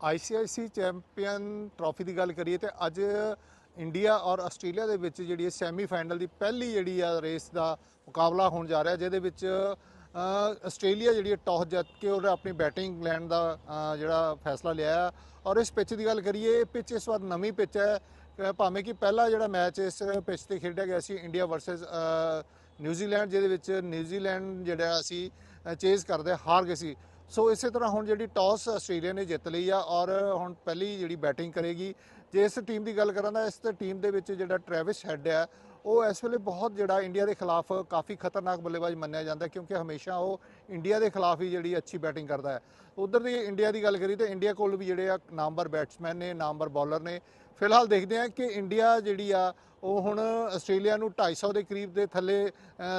ICIC champion trophy ਦੀ ਗੱਲ ਕਰੀਏ ਤੇ ਅੱਜ ਇੰਡੀਆ ਔਰ ਆਸਟ੍ਰੇਲੀਆ ਦੇ ਵਿੱਚ ਜਿਹੜੀ ਹੈ ਸੈਮੀਫਾਈਨਲ ਦੀ ਪਹਿਲੀ ਜਿਹੜੀ ਆ ਰੇਸ ਦਾ ਮੁਕਾਬਲਾ ਹੋਣ ਜਾ ਰਿਹਾ, ਜਿਹਦੇ ਵਿੱਚ ਆਸਟ੍ਰੇਲੀਆ ਜਿਹੜੀ ਹੈ ਟੌਸ ਜਿੱਤ ਕੇ ਉਹਨੇ ਆਪਣੀ ਬੈਟਿੰਗ ਲੈਣ ਦਾ ਜਿਹੜਾ ਫੈਸਲਾ ਲਿਆ ਹੈ ਔਰ ਇਸ ਪਿੱਚ ਦੀ ਗੱਲ ਕਰੀਏ, ਇਹ ਇਸ ਵਾਰ ਨਵੀਂ ਪਿੱਚ ਹੈ। ਭਾਵੇਂ ਕਿ ਪਹਿਲਾ ਜਿਹੜਾ ਮੈਚ ਇਸ ਪਿੱਚ ਤੇ ਖੇਡਿਆ ਗਿਆ ਸੀ, ਇੰਡੀਆ ਵਰਸਸ ਨਿਊਜ਼ੀਲੈਂਡ, ਜਿਹਦੇ ਵਿੱਚ ਨਿਊਜ਼ੀਲੈਂਡ ਜਿਹੜਾ ਅਸੀਂ ਚੇਜ਼ ਕਰਦੇ ਹਾਰ ਗਏ ਸੀ। ਸੋ ਇਸੇ ਤਰ੍ਹਾਂ ਹੁਣ ਜਿਹੜੀ ਟਾਸ ਆਸਟ੍ਰੇਲੀਆ ਨੇ ਜਿੱਤ ਲਈ ਆ ਔਰ ਹੁਣ ਪਹਿਲੀ ਜਿਹੜੀ ਬੈਟਿੰਗ ਕਰੇਗੀ, ਜੇ ਇਸ ਟੀਮ ਦੀ ਗੱਲ ਕਰਾਂ ਤਾਂ ਇਸ ਟੀਮ ਦੇ ਵਿੱਚ ਜਿਹੜਾ ਟ੍ਰੈਵਿਸ ਹੈਡ ਆ, ਉਹ ਇਸ ਵੇਲੇ ਬਹੁਤ ਜਿਹੜਾ ਇੰਡੀਆ ਦੇ ਖਿਲਾਫ ਕਾਫੀ ਖਤਰਨਾਕ ਬੱਲੇਬਾਜ਼ ਮੰਨਿਆ ਜਾਂਦਾ ਕਿਉਂਕਿ ਹਮੇਸ਼ਾ ਉਹ ਇੰਡੀਆ ਦੇ ਖਿਲਾਫ ਹੀ ਜਿਹੜੀ ਅੱਛੀ ਬੈਟਿੰਗ ਕਰਦਾ ਹੈ। ਉਧਰ ਦੀ ਇੰਡੀਆ ਦੀ ਗੱਲ ਕਰੀ ਤਾਂ ਇੰਡੀਆ ਕੋਲ ਵੀ ਜਿਹੜੇ ਆ ਨਾਮਵਰ ਬੈਟਸਮੈਨ ਨੇ ਨਾਮਵਰ ਬੌਲਰ ਨੇ ਫਿਲਹਾਲ ਦੇਖਦੇ ਹਾਂ ਕਿ ਇੰਡੀਆ ਜਿਹੜੀ ਆ, ਉਹ ਹੁਣ ਆਸਟ੍ਰੇਲੀਆ ਨੂੰ 250 ਦੇ ਕਰੀਬ ਦੇ ਥੱਲੇ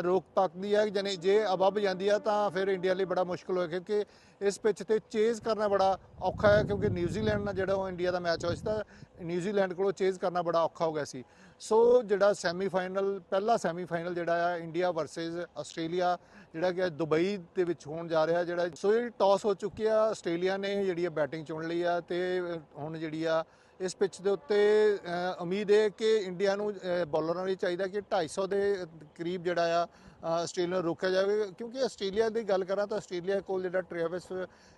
ਰੋਕ ਤੱਕਦੀ ਹੈ ਜਾਨੀ ਜੇ ਅਬੱਬ ਜਾਂਦੀ ਆ ਤਾਂ ਫਿਰ ਇੰਡੀਆ ਲਈ ਬੜਾ ਮੁਸ਼ਕਲ ਹੋਇਆ, ਕਿਉਂਕਿ ਇਸ ਪਿੱਚ ਤੇ ਚੇਜ਼ ਕਰਨਾ ਬੜਾ ਔਖਾ ਹੈ, ਕਿਉਂਕਿ ਨਿਊਜ਼ੀਲੈਂਡ ਨਾਲ ਜਿਹੜਾ ਉਹ ਇੰਡੀਆ ਦਾ ਮੈਚ ਹੋਇਆ ਸੀ ਤਾਂ ਨਿਊਜ਼ੀਲੈਂਡ ਕੋਲੋਂ ਚੇਜ਼ ਕਰਨਾ ਬੜਾ ਔਖਾ ਹੋ ਗਿਆ ਸੀ। ਸੋ ਜਿਹੜਾ ਸੈਮੀਫਾਈਨਲ, ਪਹਿਲਾ ਸੈਮੀਫਾਈਨਲ ਜਿਹੜਾ ਆ, ਇੰਡੀਆ ਵਰਸਸ ਆਸਟ੍ਰੇਲੀਆ, ਜਿਹੜਾ ਕਿ ਦੁਬਈ ਦੇ ਵਿੱਚ ਹੋਣ ਜਾ ਰਿਹਾ ਜਿਹੜਾ, ਸੋ ਇਹ ਟਾਸ ਹੋ ਚੁੱਕੀ ਆ, ਆਸਟ੍ਰੇਲੀਆ ਨੇ ਜਿਹੜੀ ਆ ਬੈਟਿੰਗ ਚੁਣ ਲਈ ਆ ਤੇ ਹੁਣ ਜਿਹੜੀ ਆ ਇਸ ਪਿੱਚ ਦੇ ਉੱਤੇ ਉਮੀਦ ਹੈ ਕਿ ਇੰਡੀਆ ਨੂੰ ਅ, ਬੌਲਰਾਂ ਲਈ ਚਾਹੀਦਾ ਕਿ 250 ਦੇ ਕਰੀਬ ਜਿਹੜਾ ਆ ਆਸਟ੍ਰੇਲੀਆ ਨੂੰ ਰੋਕਿਆ ਜਾਵੇ। ਕਿਉਂਕਿ ਆਸਟ੍ਰੇਲੀਆ ਦੀ ਗੱਲ ਕਰਾਂ ਤਾਂ ਆਸਟ੍ਰੇਲੀਆ ਕੋਲ ਜਿਹੜਾ ਟ੍ਰੇਵਿਸ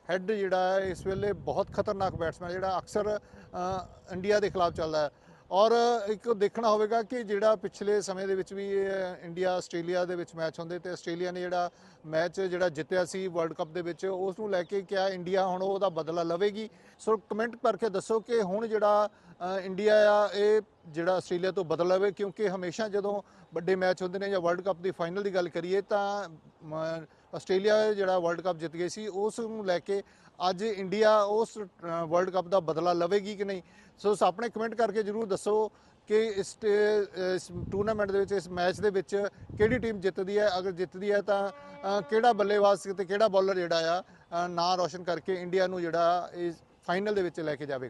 ਹੈੱਡ ਜਿਹੜਾ ਹੈ ਇਸ ਵੇਲੇ ਬਹੁਤ ਖਤਰਨਾਕ ਬੈਟਸਮੈਨ ਜਿਹੜਾ ਅਕਸਰ ਇੰਡੀਆ ਦੇ ਖਿਲਾਫ ਚੱਲਦਾ ਹੈ। ਔਰ ਇੱਕ ਦੇਖਣਾ ਹੋਵੇਗਾ ਕਿ ਜਿਹੜਾ ਪਿਛਲੇ ਸਮੇਂ ਦੇ ਵਿੱਚ ਵੀ ਇੰਡੀਆ, ਆਸਟ੍ਰੇਲੀਆ ਦੇ ਵਿੱਚ ਮੈਚ ਹੁੰਦੇ ਤੇ ਆਸਟ੍ਰੇਲੀਆ ਨੇ ਜਿਹੜਾ ਮੈਚ ਜਿਹੜਾ ਜਿੱਤਿਆ ਸੀ ਵਰਲਡ ਕੱਪ ਦੇ ਵਿੱਚ ਉਸ ਨੂੰ ਲੈ ਕੇ ਕਿਆ ਇੰਡੀਆ ਹੁਣ ਉਹਦਾ ਬਦਲਾ ਲਵੇਗੀ। ਸੋ ਕਮੈਂਟ ਕਰਕੇ ਦੱਸੋ ਕਿ ਹੁਣ ਜਿਹੜਾ ਇੰਡੀਆ ਆ, ਇਹ ਜਿਹੜਾ ਆਸਟ੍ਰੇਲੀਆ ਤੋਂ ਬਦਲ ਲਵੇ ਕਿਉਂਕਿ ਹਮੇਸ਼ਾ ਜਦੋਂ ਵੱਡੇ ਮੈਚ ਹੁੰਦੇ ਨੇ ਜਾਂ ਵਰਲਡ ਕੱਪ ਦੀ ਫਾਈਨਲ ਦੀ ਗੱਲ ਕਰੀਏ ਤਾਂ ਆਸਟ੍ਰੇਲੀਆ ਜਿਹੜਾ ਵਰਲਡ ਕੱਪ ਜਿੱਤ ਗਈ ਸੀ, ਉਸ ਨੂੰ ਲੈ ਕੇ ਅੱਜ ਇੰਡੀਆ ਉਸ ਵਰਲਡ ਕੱਪ ਦਾ ਬਦਲਾ ਲਵੇਗੀ ਕਿ ਨਹੀਂ? ਸੋ ਆਪਣੇ ਕਮੈਂਟ ਕਰਕੇ ਜਰੂਰ ਦੱਸੋ ਕਿ ਇਸ ਤੇ- ਇਸ ਟੂਰਨਾਮੈਂਟ ਦੇ ਵਿੱਚ, ਇਸ ਮੈਚ ਦੇ ਵਿੱਚ ਕਿਹੜੀ ਟੀਮ ਜਿੱਤਦੀ ਹੈ? ਅਗਰ ਜਿੱਤਦੀ ਹੈ ਤਾਂ ਕਿਹੜਾ ਬੱਲੇਬਾਜ਼ ਤੇ ਕਿਹੜਾ ਬੌਲਰ ਜਿਹੜਾ ਆ ਨਾਂ ਰੌਸ਼ਨ ਕਰਕੇ ਇੰਡੀਆ ਨੂੰ ਜਿਹੜਾ ਇਸ ਫਾਈਨਲ ਦੇ ਵਿੱਚ ਲੈ ਕੇ ਜਾਵੇਗਾ?